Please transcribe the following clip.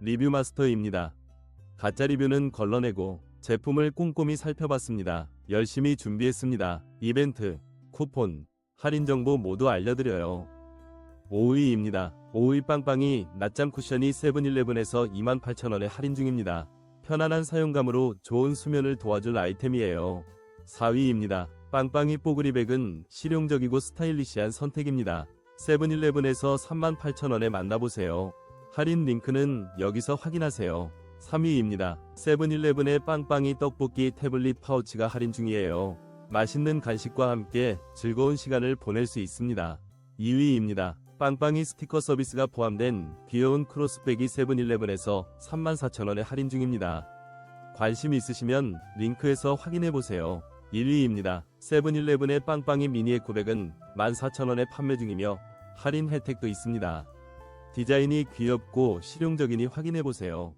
리뷰 마스터입니다. 가짜 리뷰는 걸러내고 제품을 꼼꼼히 살펴봤습니다. 열심히 준비했습니다. 이벤트, 쿠폰, 할인 정보 모두 알려드려요. 5위입니다. 5위 빵빵이 낮잠 쿠션이 세븐일레븐에서 28,000원에 할인 중입니다. 편안한 사용감으로 좋은 수면을 도와줄 아이템이에요. 4위입니다. 빵빵이 뽀글이 백은 실용적이고 스타일리시한 선택입니다. 세븐일레븐에서 38,000원에 만나보세요. 할인 링크는 여기서 확인하세요. 3위입니다. 세븐일레븐의 빵빵이 떡볶이 태블릿 파우치가 할인 중이에요. 맛있는 간식과 함께 즐거운 시간을 보낼 수 있습니다. 2위입니다. 빵빵이 스티커 서비스가 포함된 귀여운 크로스백이 세븐일레븐에서 34,000원에 할인 중입니다. 관심 있으시면 링크에서 확인해보세요. 1위입니다. 세븐일레븐의 빵빵이 미니 에코백은 14,000원에 판매 중이며 할인 혜택도 있습니다. 디자인이 귀엽고 실용적이니 확인해보세요.